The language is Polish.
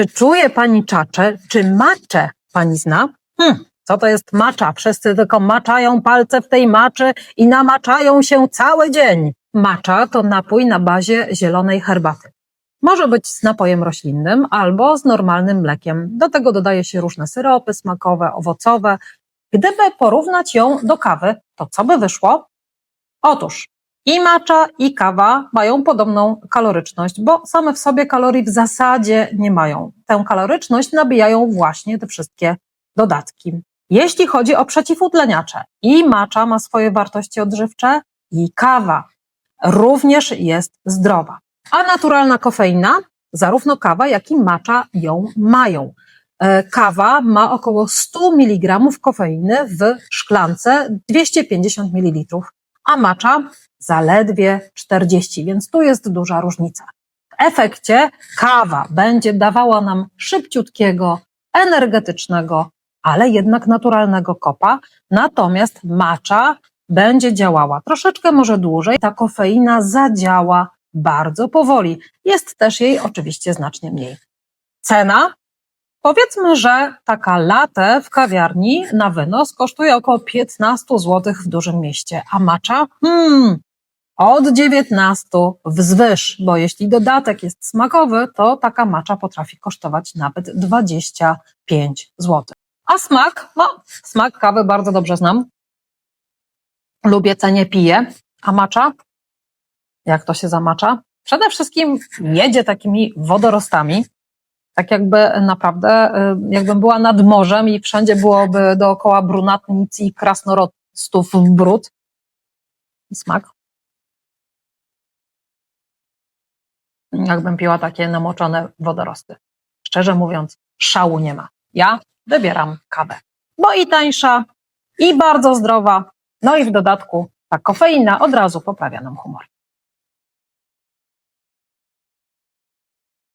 Czy czuje pani czacze? Czy maczę pani zna? Hmm, co to jest macza? Wszyscy tylko maczają palce w tej maczy i namaczają się cały dzień. Macza to napój na bazie zielonej herbaty. Może być z napojem roślinnym albo z normalnym mlekiem. Do tego dodaje się różne syropy smakowe, owocowe. Gdyby porównać ją do kawy, to co by wyszło? Otóż i macza, i kawa mają podobną kaloryczność, bo same w sobie kalorii w zasadzie nie mają. Tę kaloryczność nabijają właśnie te wszystkie dodatki. Jeśli chodzi o przeciwutleniacze, i macza ma swoje wartości odżywcze, i kawa również jest zdrowa. A naturalna kofeina, zarówno kawa, jak i macza ją mają. E, Kawa ma około 100 mg kofeiny w szklance 250 ml, a macza zaledwie 40, więc tu jest duża różnica. W efekcie kawa będzie dawała nam szybciutkiego, energetycznego, ale jednak naturalnego kopa, natomiast macza będzie działała troszeczkę może dłużej, ta kofeina zadziała bardzo powoli. Jest też jej oczywiście znacznie mniej. Cena? Powiedzmy, że taka latte w kawiarni na wynos kosztuje około 15 zł w dużym mieście, a macza? Hmm, od 19 wzwyż, bo jeśli dodatek jest smakowy, to taka macza potrafi kosztować nawet 25 zł. A smak? No, smak kawy bardzo dobrze znam. Lubię, cenię, piję. A macza? Jak to się zamacza? Przede wszystkim jedzie takimi wodorostami, tak jakby naprawdę, y, jakbym była nad morzem i wszędzie byłoby dookoła brunatnic i krasnoludstów brud. I Smak. Jakbym piła takie namoczone wodorosty. Szczerze mówiąc, szału nie ma. Ja wybieram kawę, bo i tańsza, i bardzo zdrowa, no i w dodatku ta kofeina od razu poprawia nam humor.